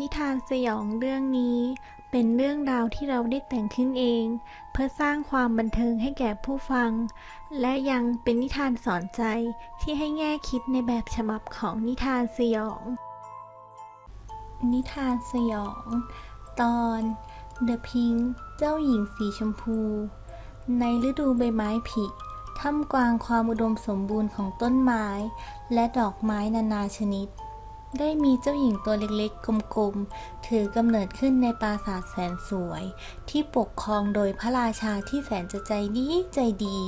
นิทานสยองเรื่องนี้เป็นเรื่องราวที่เราได้แต่งขึ้นเอง เพื่อสร้างความบันเทิงให้แก่ผู้ฟัง และยังเป็นนิทานสอนใจที่ให้แง่คิดในแบบฉบับของนิทานสยอง นิทานสยอง ตอน The Pink เจ้าหญิงสีชมพู ในฤดูใบไม้ผลิท่ามกลางความอุดมสมบูรณ์ของต้นไม้ และดอกไม้นานาชนิด ได้มีเจ้าหญิงตัวเล็กๆกลมๆ ถือกำเนิดขึ้นในปราสาทแสนสวย ที่ปกครองโดยพระราชาที่แสนจะใจดีใจดี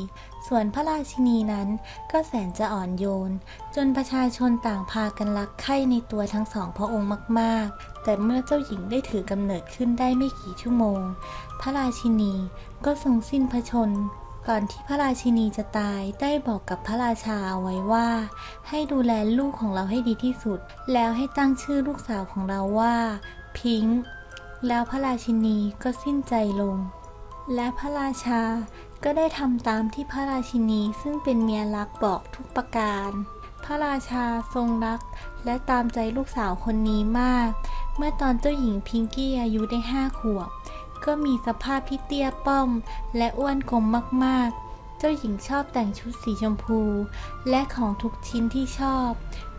ส่วนพระราชินีนั้นก็แสนจะอ่อนโยน จนประชาชนต่างพากันรักใคร่ในตัวทั้งสองพระองค์มาก ๆ แต่เมื่อเจ้าหญิงได้ถือกำเนิดขึ้นได้ไม่กี่ชั่วโมง พระราชินีก็ทรงสิ้นพระชน ก่อนที่พระราชินีจะตายได้บอกกับพระราชาเอาไว้ว่า ให้ดูแลลูกของเราให้ดีที่สุด แล้วให้ตั้งชื่อลูกสาวของเราว่า พิงค์แล้วพระราชินีก็สิ้นใจลง และพระราชาก็ได้ทำตามที่พระราชินีซึ่งเป็นเมียรักบอกทุกประการ พระราชาทรงรัก และตามใจลูกสาวคนนี้มาก เมื่อตอนเจ้าหญิงพิงกี้อายุได้ห้าขวบ ก็มีสภาพที่เตี้ยป้อม และอ้วนกลมมากๆ เจ้าหญิงชอบแต่งชุดสีชมพู และของทุกชิ้นที่ชอบ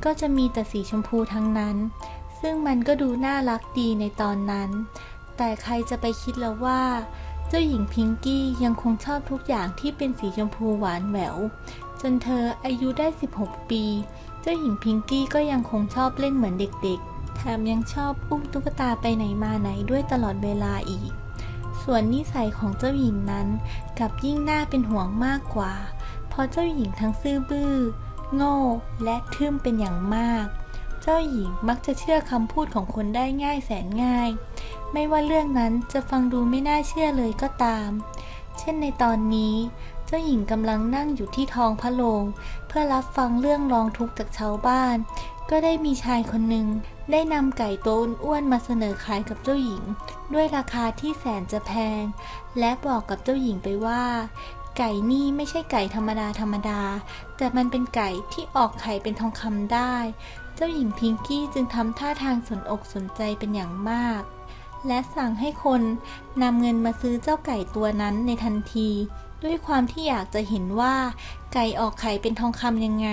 ก็จะมีแต่สีชมพูทั้งนั้น ซึ่งมันก็ดูน่ารักดีในตอนนั้น แต่ใครจะไปคิดแล้วว่า เจ้าหญิงพิงกี้ยังคงชอบทุกอย่างที่เป็นสีชมพูหวานแหวว จนเธออายุได้ 16 ปี เจ้าหญิงพิงกี้ก็ยังคงชอบเล่นเหมือนเด็กๆแถมยังชอบอุ้มตุ๊กตาไปไหนมาไหนด้วยตลอดเวลาอีก ส่วนนิสัยของเจ้าหญิงนั้นกลับยิ่งน่าเป็นห่วงมากกว่า เพราะเจ้าหญิงทั้งซื่อบื้อ โง่และทึ่มเป็นอย่างมาก เจ้าหญิงมักจะเชื่อคำพูดของคนได้ง่ายแสนง่าย ไม่ว่าเรื่องนั้นจะฟังดูไม่น่าเชื่อเลยก็ตาม เช่นในตอนนี้ เจ้าหญิงกำลังนั่งอยู่ที่ท้องพระโรงเพื่อรับฟังเรื่องร้องทุกข์จากชาวบ้าน ก็ได้มีชายคนหนึ่งได้นำไก่ตัวอ้วนมาเสนอขายกับเจ้าหญิง ด้วยราคาที่แสนจะแพง และบอกกับเจ้าหญิงไปว่า ไก่นี่ไม่ใช่ไก่ธรรมดาธรรมดา แต่มันเป็นไก่ที่ออกไข่เป็นทองคำได้ เจ้าหญิงพิงกี้จึงทำท่าทางสนอกสนใจเป็นอย่างมาก และสั่งให้คนนำเงินมาซื้อเจ้าไก่ตัวนั้นในทันที ด้วยความที่อยากจะเห็นว่า ไก่ออกไข่เป็นทองคำยังไง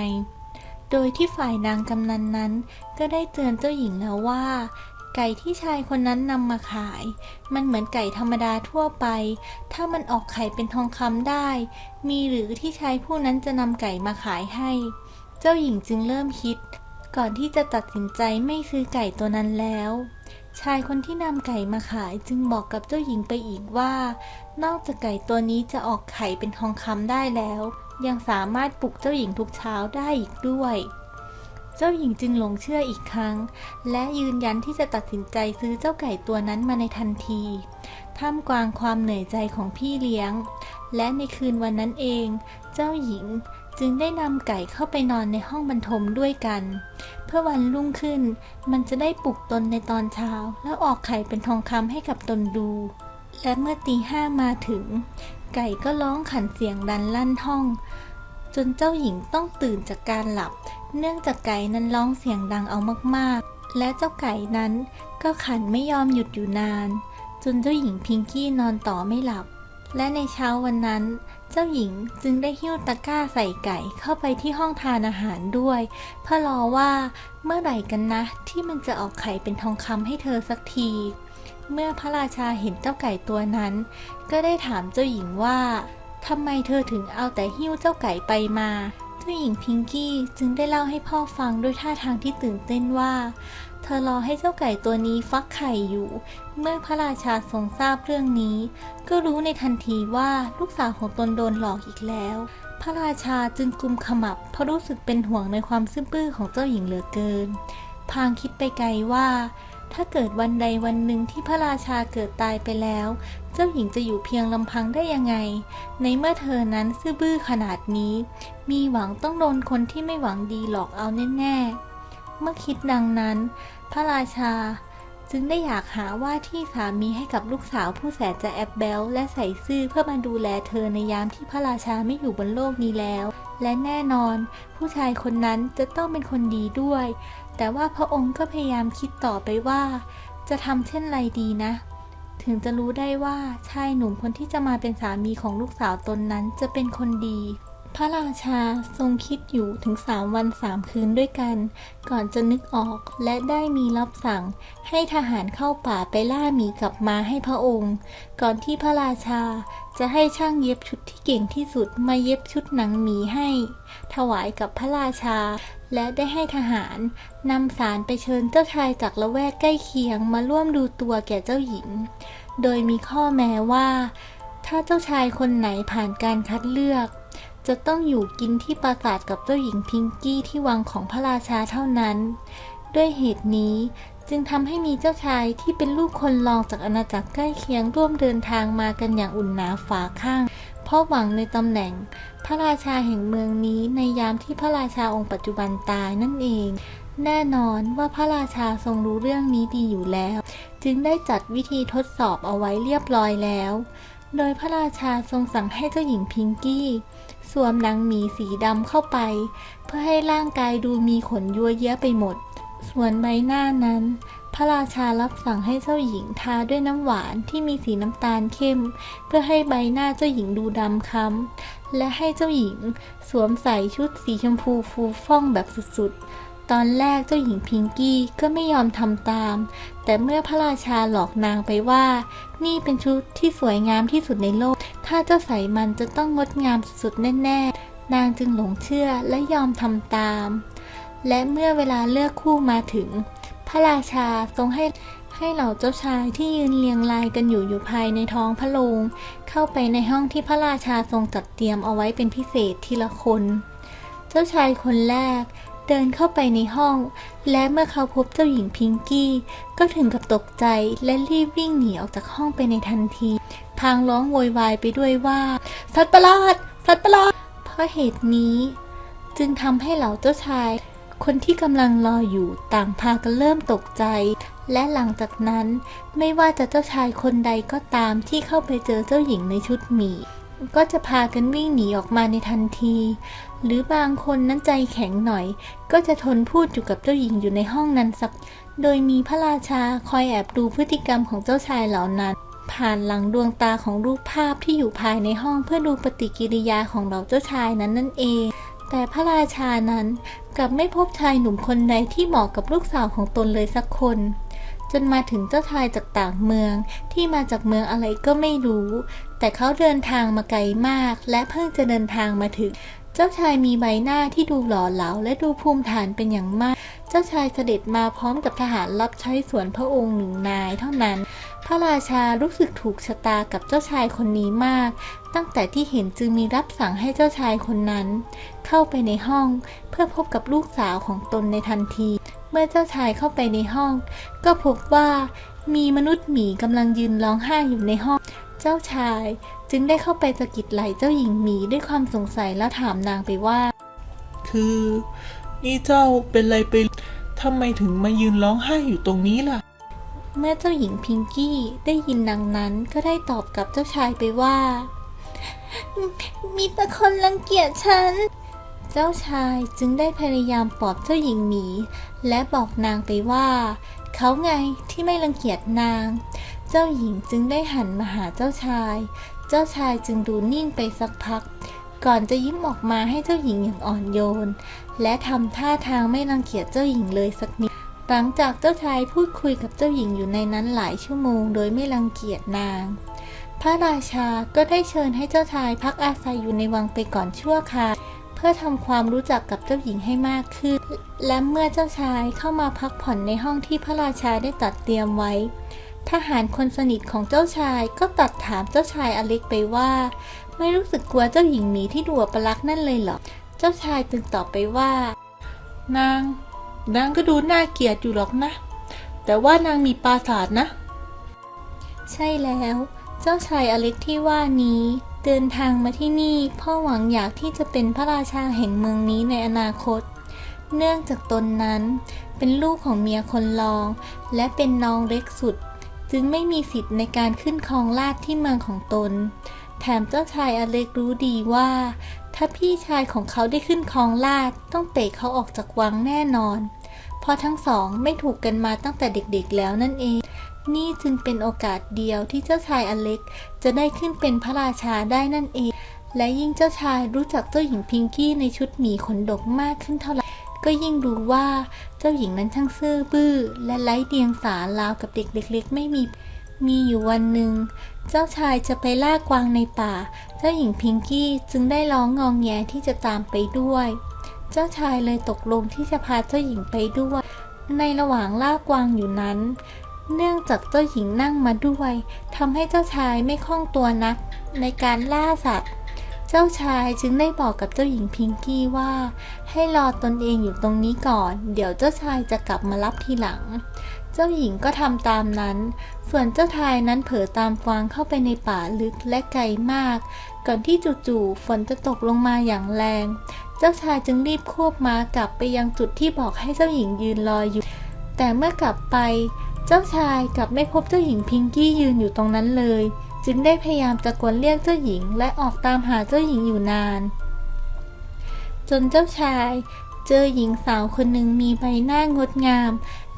โดยที่ฝ่ายนางกำนันนั้น ก็ได้เตือนเจ้าหญิงแล้วว่า ไก่ที่ชายคนนั้นนำมาขาย มันเหมือนไก่ธรรมดาทั่วไป ถ้ามันออกไข่เป็นทองคำได้ มีหรือที่ชายผู้นั้นจะนำไก่มาขายให้ เจ้าหญิงจึงเริ่มคิด ก่อนที่จะตัดสินใจไม่ซื้อไก่ตัวนั้นแล้ว ชายคนที่นำไก่มาขายจึงบอกกับเจ้าหญิงไปอีกว่า นอกจากไก่ตัวนี้จะออกไข่เป็นทองคำได้แล้ว ยังสามารถปลุกเจ้าหญิงทุกเช้าได้อีกด้วย เจ้าหญิงจึงหลงเชื่ออีกครั้ง และยืนยันที่จะตัดสินใจซื้อเจ้าไก่ตัวนั้นมาในทันที ท่ามกลางความเหนื่อยใจของพี่เลี้ยง และในคืนวันนั้นเอง เจ้าหญิง จึงได้นำไก่เข้าไปนอนในห้องบรรทมด้วยกัน เพื่อวันรุ่งขึ้น มันจะได้ปลุกตนในตอนเช้า แล้วออกไข่เป็นทองคำให้กับตนดู และเมื่อตีห้ามาถึง ไก่ก็ร้องขันเสียงดันลั่นห้อง จนเจ้าหญิงต้องตื่นจากการหลับ เนื่องจากไก่นั้นร้องเสียงดังเอามากๆ และเจ้าไก่นั้นก็ขันไม่ยอมหยุดอยู่นาน จนเจ้าหญิงพิงกี้นอนต่อไม่หลับ และในเช้าวันนั้น เจ้าหญิงจึงได้หิ้วตะกร้าใส่ไก่เข้าไปที่ห้องทานอาหารด้วย เพื่อรอว่าเมื่อไหร่กันนะ ที่มันจะออกไข่เป็นทองคำให้เธอสักที เมื่อพระราชาเห็นเจ้าไก่ตัวนั้น ก็ได้ถามเจ้าหญิงว่าทำไมเธอถึงเอาแต่หิ้วเจ้าไก่ไปมา เจ้หญิงพิงกี้จึงได้เล่าให้พ่อฟังด้วยท่าทางที่ตื่นเต้นว่า เธอรอให้เจ้าไก่ตัวนี้ฟักไข่อยู่ เมื่อพระราชาทรงทราบเรื่องนี้ ก็รู้ในทันทีว่าลูกสาวของตนโดนหลอกอีกแล้ว พระราชาจึงกุมขมับเพราะรู้สึกเป็นห่วงในความซื่อบื้อของเจ้าหญิงเหลือเกิน พางคิดไปไกลว่า ถ้าเกิดวันใดวันหนึ่งที่พระราชาเกิดตายไปแล้ว เจ้าหญิงจะอยู่เพียงลำพังได้ยังไง ในเมื่อเธอนั้นซื่อบื้อขนาดนี้ มีหวังต้องโดนคนที่ไม่หวังดีหลอกเอาแน่ๆ เมื่อคิดดังนั้น พระราชาจึงได้อยากหาว่าที่สามีให้กับลูกสาวผู้แสนจะแอบแบลและใส่ซื่อเพื่อมาดูแลเธอในยามที่พระราชาไม่อยู่บนโลกนี้แล้ว และแน่นอน ผู้ชายคนนั้นจะต้องเป็นคนดีด้วย แต่ว่าพระองค์ก็พยายามคิดต่อไปว่า จะทำเช่นไรดีนะ ถึงจะรู้ได้ว่าชายหนุ่มคนที่จะมาเป็นสามีของลูกสาวตนนั้นจะเป็นคนดี พระราชาทรงคิดอยู่ถึงสามวันสามคืนด้วยกัน ก่อนจะนึกออกและได้มีรับสั่ง ให้ทหารเข้าป่าไปล่าหมีกลับมาให้พระองค์ ก่อนที่พระราชาจะให้ช่างเย็บชุดที่เก่งที่สุดมาเย็บชุดหนังหมีให้ ถวายกับพระราชา และได้ให้ทหารนำสารไปเชิญเจ้าชายจากละแวกใกล้เคียงมาร่วมดูตัวแก่เจ้าหญิง โดยมีข้อแม้ว่า ถ้าเจ้าชายคนไหนผ่านการคัดเลือก จะต้องอยู่กินที่ปราสาทกับเจ้าหญิงพิงกี้ที่วังของพระราชาเท่านั้น ด้วยเหตุนี้จึงทำให้มีเจ้าชายที่เป็นลูกคนรองจากอาณาจักรใกล้เคียงร่วมเดินทางมากันอย่างอุ่นหนาฝาข้าง เพราะหวังในตำแหน่ง พระราชาแห่งเมืองนี้ในยามที่พระราชาองค์ปัจจุบันตายนั่นเอง แน่นอนว่าพระราชาทรงรู้เรื่องนี้ดีอยู่แล้ว จึงได้จัดวิธีทดสอบเอาไว้เรียบร้อยแล้ว โดยพระราชาทรงสั่งให้เจ้าหญิงพิงกี้ สวมหนังหมีสีดำเข้าไป เพื่อให้ร่างกายดูมีขนยัวเยะไปหมด ส่วนใบหน้านั้น พระราชารับสั่งให้เจ้าหญิงทาด้วยน้ำหวานที่มีสีน้ำตาลเข้ม เพื่อให้ใบหน้าเจ้าหญิงดูดำค้ำและให้เจ้าหญิงสวมใส่ชุดสีชมพูฟูฟ่องแบบสุดๆ ตอนแรกเจ้าหญิงพิงกี้ก็ไม่ยอมทำตาม แต่เมื่อพระราชาหลอกนางไปว่า นี่เป็นชุดที่สวยงามที่สุดในโลก ถ้าเจ้าใส่มันจะต้องงดงามสุดๆแน่ๆ นางจึงหลงเชื่อและยอมทำตาม และเมื่อเวลาเลือกคู่มาถึง พระราชาทรงให้ให้เหล่าเจ้าชายที่ยืนเรียงรายกันอยู่อยู่ภายในท้องพระโรงเข้าไปในห้องที่พระราชาทรงจัดเตรียมเอาไว้เป็นพิเศษทีละคน เจ้าชายคนแรกเดินเข้าไปในห้อง และเมื่อเขาพบเจ้าหญิงพิงกี้ ก็ถึงกับตกใจและรีบวิ่งหนีออกจากห้องไปในทันที พางร้องโวยวายไปด้วยว่า สัตว์ประหลาด สัตว์ประหลาด เพราะเหตุนี้ จึงทำให้เหล่าเจ้าชาย คนที่กำลังรออยู่ต่างพากันเริ่มตกใจ และหลังจากนั้นไม่ว่าจะเจ้าชายคนใดก็ตามที่เข้าไปเจอเจ้าหญิงในชุดหมีก็จะพากันวิ่งหนีออกมาในทันที หรือบางคนนั้นใจแข็งหน่อย ก็จะทนพูดอยู่กับเจ้าหญิงอยู่ในห้องนั้นสัก โดยมีพระราชาคอยแอบดูพฤติกรรมของเจ้าชายเหล่านั้น ผ่านหลังดวงตาของรูปภาพที่อยู่ภายในห้องเพื่อดูปฏิกิริยาของเหล่าเจ้าชายนั้นนั่นเอง แต่พระราชานั้นกลับไม่พบชายหนุ่มคนใดที่เหมาะกับลูกสาวของตนเลยสักคน จนมาถึงเจ้าชายจากต่างเมืองที่มาจากเมืองอะไรก็ไม่รู้ แต่เขาเดินทางมาไกลมาก และเพิ่งจะเดินทางมาถึง เจ้าชายมีใบหน้าที่ดูหล่อเหลาและดูภูมิฐานเป็นอย่างมาก เจ้าชายเสด็จมาพร้อมกับทหารรับใช้สวนพระองค์หนึ่งนายเท่านั้น พระราชารู้สึกถูกชะตากับเจ้าชายคนนี้มาก ตั้งแต่ที่เห็นจึงมีรับสั่งให้เจ้าชายคนนั้น เข้าไปในห้องเพื่อพบกับลูกสาวของตนในทันที เมื่อเจ้าชายเข้าไปในห้อง ก็พบว่ามีมนุษย์หมีกำลังยืนร้องไห้อยู่ในห้อง เจ้าชายจึงได้เข้าไปสะกิดไหล่เจ้าหญิงหมีด้วยความสงสัยแล้วถามนางไปว่า คือ นี่เจ้าเป็นไรไปทำไมถึงมายืนร้องไห้อยู่ตรงนี้ล่ะ เมื่อเจ้าหญิงพิงกี้ได้ยินดังนั้นก็ได้ตอบกับเจ้าชายไปว่า มีแต่คนรังเกียจฉัน เจ้าชายจึงได้พยายามปลอบเจ้าหญิงหมี และบอกนางไปว่า เขาไงที่ไม่รังเกียจนาง เจ้าหญิงจึงได้หันมาหาเจ้าชาย เจ้าชายจึงดูนิ่งไปสักพัก ก่อนจะยิ้มออกมาให้เจ้าหญิงอย่างอ่อนโยน และทำท่าทางไม่รังเกียจเจ้าหญิงเลยสักนิด หลังจากเจ้าชายพูดคุยกับเจ้าหญิงอยู่ในนั้นหลายชั่วโมงโดยไม่รังเกียจนาง พระราชาก็ได้เชิญให้เจ้าชายพักอาศัยอยู่ในวังไปก่อนชั่วคราวเพื่อทำความรู้จักกับเจ้าหญิงให้มากขึ้น และเมื่อเจ้าชายเข้ามาพักผ่อนในห้องที่พระราชาได้ตัดเตรียมไว้ ทหารคนสนิทของเจ้าชายก็ตัดถามเจ้าชายอเล็กไปว่า ไม่รู้สึกกลัวเจ้าหญิงหมีที่ดูอัปลักษณ์นั่นเลยเหรอ เจ้าชายจึงตอบไปว่า นาง นางก็ดูน่าเกลียดอยู่หรอกนะ แต่ว่านางมีปราสาทนะ ใช่แล้ว เจ้าชายอเล็กที่ว่านี้ เดินทางมาที่นี่เพ่อหวังอยากที่จะเป็นพระราชาแห่งเมืองนี้ในอนาคต เนื่องจากตนนั้น เป็นลูกของเมียคนรอง และเป็นน้องเล็กสุด จึงไม่มีสิทธิ์ในการขึ้นครองราชที่เมืองของตน แถมเจ้าชายอเล็กรู้ดีว่าถ้าพี่ชายของเขาได้ขึ้นครองราชต้องเตะเขาออกจากวังแน่นอน เพเพราะทั้งสองไม่ถูกกันมาตั้งแต่เด็กๆแล้วนั่นเอง นี่จึงเป็นโอกาสเดียวที่เจ้าชายอเล็ก จะได้ขึ้นเป็นพระราชาได้นั่นเอง และยิ่งเจ้าชายรู้จักเจ้าหญิงพิงกี้ในชุดหมีขนดกมากขึ้นเท่าไหร่ก็ยิ่งรู้ว่าเจ้าหญิงนั้นช่างซื่อบื้อ และไร้เดียงสาราวกับเด็กเล็ก ๆ ไม่มีมีอยู่วันหนึ่ง เจ้าชายจะไปล่ากวางในป่า เจ้าหญิงพิงกี้จึงได้ร้องงองแงที่จะตามไปด้วย จ้าชายเลยตกลงที่จะพาเจ้าหญิงไปด้วย ในระหว่างล่ากวางอยู่นั้น เนื่องจากเจ้าหญิงนั่งมาด้วยทำให้เจ้าชายไม่คล่องตัวนักในการล่าสัตว์ เจ้าชายจึงได้บอกกับเจ้าหญิงพิงกี้ว่า ให้รอตนเองอยู่ตรงนี้ก่อน เดี๋ยวเจ้าชายจะกลับมารับทีหลัง เจ้าหญิงก็ทำตามนั้น ส่วนเจ้าชายนั้นเผลอตามกวางเข้าไปในป่าลึกและไกลมาก ก่อนที่จู่ๆฝนจะตกลงมาอย่างแรง เจ้าชายจึงรีบควบม้ากลับไปยังจุดที่บอกให้เจ้าหญิงยืนรออยู่ แต่เมื่อกลับไป เจ้าชายกลับไม่พบเจ้าหญิงพิงกี้ยืนอยู่ตรงนั้นเลย จึงได้พยายามตะโกนเรียกเจ้าหญิง และออกตามหาเจ้าหญิงอยู่นาน จนเจ้าชายเจอหญิงสาวคนหนึ่งมีใบหน้างดงาม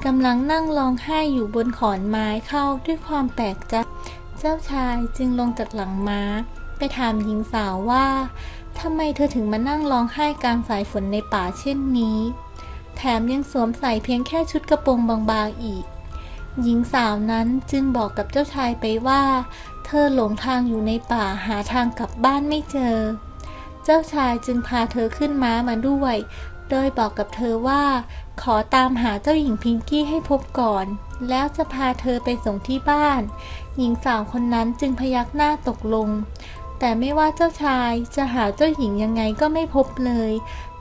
กำลังนั่งร้องไห้อยู่บนขอนไม้เข้าด้วยความแปลกใจ เจ้าชายจึงลงจากหลังม้า ไปถามหญิงสาวว่าทำไมเธอถึงมานั่งร้องไห้กลางสายฝนในป่าเช่นนี้ แถมยังสวมใส่เพียงแค่ชุดกระโปรงบางๆอีก หญิงสาวนั้นจึงบอกกับเจ้าชายไปว่า เธอหลงทางอยู่ในป่าหาทางกลับบ้านไม่เจอ เจ้าชายจึงพาเธอขึ้นม้ามาด้วย โดยบอกกับเธอว่า ขอตามหาเจ้าหญิงพิงกี้ให้พบก่อน แล้วจะพาเธอไปส่งที่บ้าน หญิงสาวคนนั้นจึงพยักหน้าตกลง แต่ไม่ว่าเจ้าชายจะหาเจ้าหญิงยังไงก็ไม่พบเลย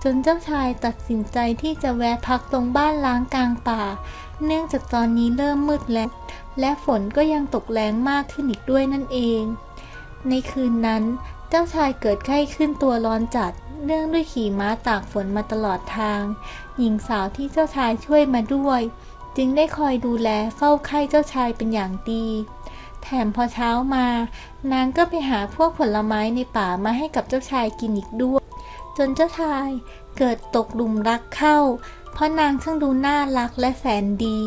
จนเจ้าชายตัดสินใจที่จะแวะพักตรงบ้านล้างกลางป่า เนื่องจากตอนนี้เริ่มมืดแล้ว และฝนก็ยังตกแรงมากขึ้นอีกด้วยนั่นเอง ในคืนนั้น เจ้าชายเกิดไข้ขึ้นตัวร้อนจัด เนื่องด้วยขี่ม้าตากฝนมาตลอดทาง หญิงสาวที่เจ้าชายช่วยมาด้วย จึงได้คอยดูแลเฝ้าไข้เจ้าชายเป็นอย่างดี แถมพอเช้ามานางก็ไปหาพวกผลไม้ในป่ามาให้กับเจ้าชายกินอีกด้วย จนเจ้าชายเกิดตกหลุมรักเข้า เพราะนางช่างดูน่ารักและแสนดี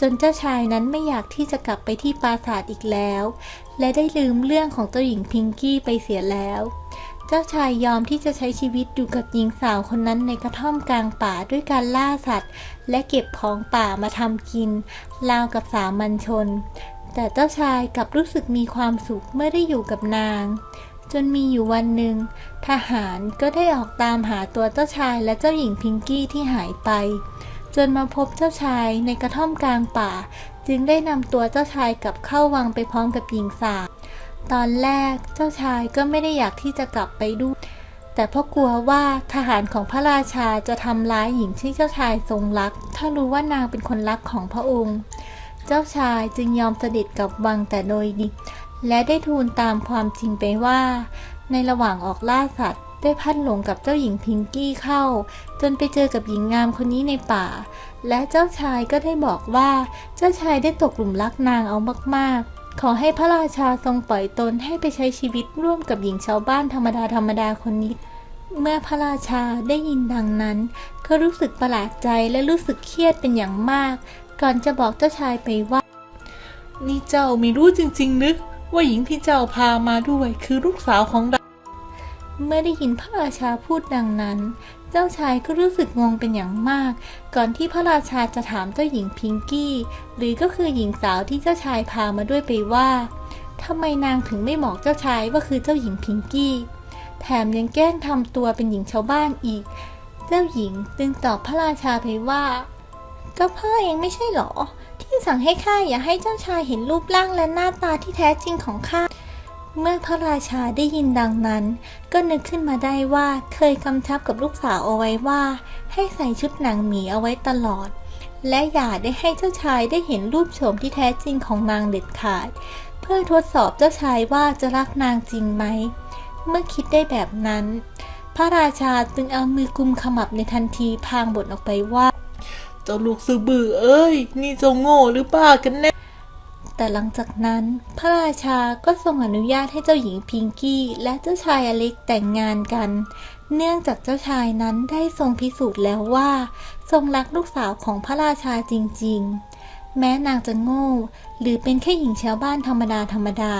จนเจ้าชายนั้นไม่อยากที่จะกลับไปที่ปราสาทอีกแล้ว และได้ลืมเรื่องของเจ้าหญิงพิงกี้ไปเสียแล้ว จ้าชายยอมที่จะใช้ชีวิตอยู่กับหญิงสาวคนนั้นในกระท่อมกลางป่าด้วยการล่าสัตว์ และเก็บของป่ามาทำกินราวกับสามัญชน แต่เจ้าชายกลับรู้สึกมีความสุขเมื่อได้อยู่กับนาง จนมีอยู่วันหนึ่ง ทหารก็ได้ออกตามหาตัวเจ้าชายและเจ้าหญิงพิงกี้ที่หายไป จนมาพบเจ้าชายในกระท่อมกลางป่า จึงได้นำตัวเจ้าชายกลับเข้าวังไปพร้อมกับหญิงสาว ตอนแรกเจ้าชายก็ไม่ได้อยากที่จะกลับไปด้วยแต่เพราะกลัวว่าทหารของพระราชาจะทำร้ายหญิงที่เจ้าชายทรงรัก ถ้ารู้ว่านางเป็นคนรักของพระองค์ เจ้าชายจึงยอมเสด็จกลับวังแต่โดยดี และได้ทูลตามความจริงไปว่า ในระหว่างออกล่าสัตว์ ได้พัดหลงกับเจ้าหญิงพิงกี้เข้า จนไปเจอกับหญิงงามคนนี้ในป่า และเจ้าชายก็ได้บอกว่าเจ้าชายได้ตกหลุมรักนางเอามากๆ ขอให้พระราชาทรงปล่อยตนให้ไปใช้ชีวิตร่วมกับหญิงชาวบ้านธรรมดาธรรมดาคนนี้ เมื่อพระราชาได้ยินดังนั้น ก็รู้สึกประหลาดใจและรู้สึกเครียดเป็นอย่างมาก ก่อนจะบอกเจ้าชายไปว่า นี่เจ้าไม่รู้จริงๆนึกว่าหญิงที่เจ้าพามาด้วยคือลูกสาวของเราเมื่อได้ยินพระราชาพูดดังนั้น เจ้าชายก็รู้สึกงงเป็นอย่างมาก ก่อนที่พระราชาจะถามเจ้าหญิงพิงกี้ หรือก็คือหญิงสาวที่เจ้าชายพามาด้วยไปว่าทำไมนางถึงไม่บอกเจ้าชายว่าคือเจ้าหญิงพิงกี้ แถมยังแกล้งทำตัวเป็นหญิงชาวบ้านอีก เจ้าหญิงจึงตอบพระราชาไปว่าก็พ่อเองไม่ใช่หรอ ที่สั่งให้ข้าอย่าให้เจ้าชายเห็นรูปร่างและหน้าตาที่แท้จริงของข้า เมื่อพระราชาได้ยินดังนั้น ก็นึกขึ้นมาได้ว่าเคยกำชับกับลูกสาวเอาไว้ว่า ให้ใส่ชุดหนังหมีเอาไว้ตลอด และอย่าได้ให้เจ้าชายได้เห็นรูปโฉมที่แท้จริงของนางเด็ดขาด เพื่อทดสอบเจ้าชายว่าจะรักนางจริงไหม เมื่อคิดได้แบบนั้น พระราชาจึงเอามือกุมขมับในทันทีพางบทออกไปว่า เจ้าลูกสือบือเอ้ย นี่เจ้าโง่หรือบ้ากันแน่ แต่หลังจากนั้น พระราชาก็ทรงอนุญาตให้เจ้าหญิงพิงกี้และเจ้าชายอเล็กแต่งงานกัน เนื่องจากเจ้าชายนั้นได้ทรงพิสูจน์แล้วว่า ทรงรักลูกสาวของพระราชาจริงๆ แม้นางจะโง่ หรือเป็นแค่หญิงชาวบ้านธรรมดาธรรมดา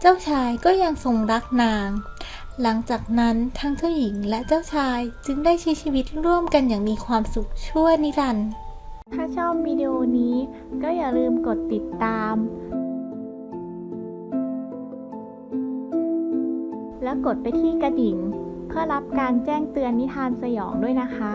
เจ้าชายก็ยังทรงรักนาง หลังจากนั้นทั้งเจ้าหญิงและเจ้าชายจึงได้ใช้ชีวิตร่วมกันอย่างมีความสุขชั่วนิรันดร์ ถ้าชอบวิดีโอนี้ก็อย่าลืมกดติดตาม และกดไปที่กระดิ่ง เพื่อรับการแจ้งเตือนนิทานสยองด้วยนะคะ